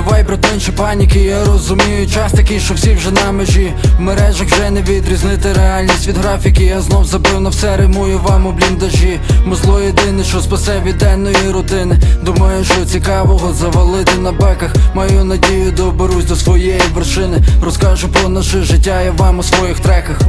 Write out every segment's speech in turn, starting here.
брат, менше паніки, я розумію час такий, що всі вже на межі. В мережах вже не відрізнити реальність від графіки. Я знов забив на все, римую вам у бліндажі. Музло єдине, що спасе від денної рутини. Думаю, що цікавого завалити на беках Маю надію, доберусь до своєї вершини. Розкажу про наше життя, я вам у своїх треках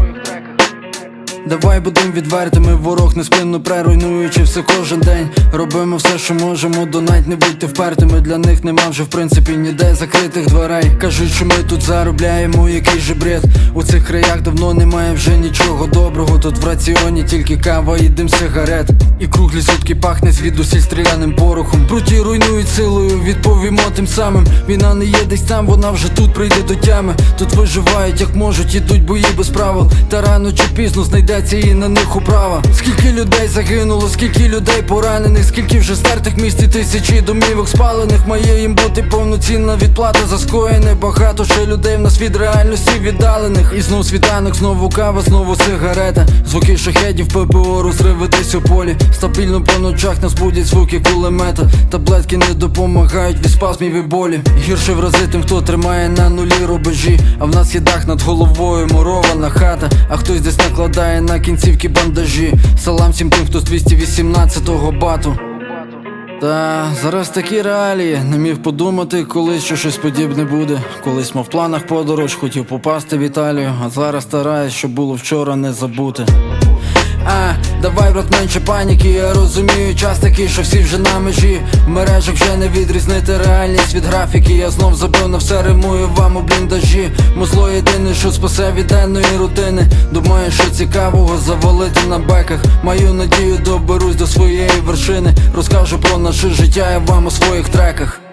Давай будем відвертими, ворог неспинно преруйнуючи все кожен день. Робимо все, що можемо, донать, не будьте впертими. Для них нема вже в принципі ніде закритих дверей. Кажуть, що ми тут заробляємо, який же бред. У цих краях давно немає вже нічого доброго. Тут в раціоні тільки кава і дим сигарет. І круглі сутки пахне звідусіль стріляним порохом. Проті руйнують силою, відповімо тим самим. Війна не є десь там, вона вже тут прийде до тями. Тут виживають як можуть, ідуть бої без правил. Та рано чи пізно знайдеться і на них управа. Скільки людей загинуло, скільки людей поранених, скільки вже стертих міст і тисячі домівок спалених. Має їм бути повноцінна відплата за скоєне. Багато ще людей в нас від реальності віддалених. І знов світанок, знову кава, знову сигарета. Звуки шахедів, ППО, розриви десь у полі. Стабільно по ночах нас будять звуки кулемета. Таблетки не допомагають від спазмів і болі. Гірше врази тим, хто тримає на нулі рубежі. А в нас є дах над головою, мурована хата. А хтось десь на кінцівки бандажі. Салам всім тим, хто з 218-го бату. Та зараз такі реалії. Не міг подумати, колись що щось подібне буде. Колись мав в планах подорож, хотів попасти в Італію, а зараз стараюсь, що було вчора не забути. А, давай, брат, менше паніки, я розумію час такий, що всі вже на межі. В мережах вже не відрізнити реальність від графіки. Я знов забив на все, римую вам у бліндажі. Музло єдине, що спасе від денної рутини. Думаю, що цікавого завалити на беках. Маю надію, доберусь до своєї вершини. Розкажу про наше життя, я вам у своїх треках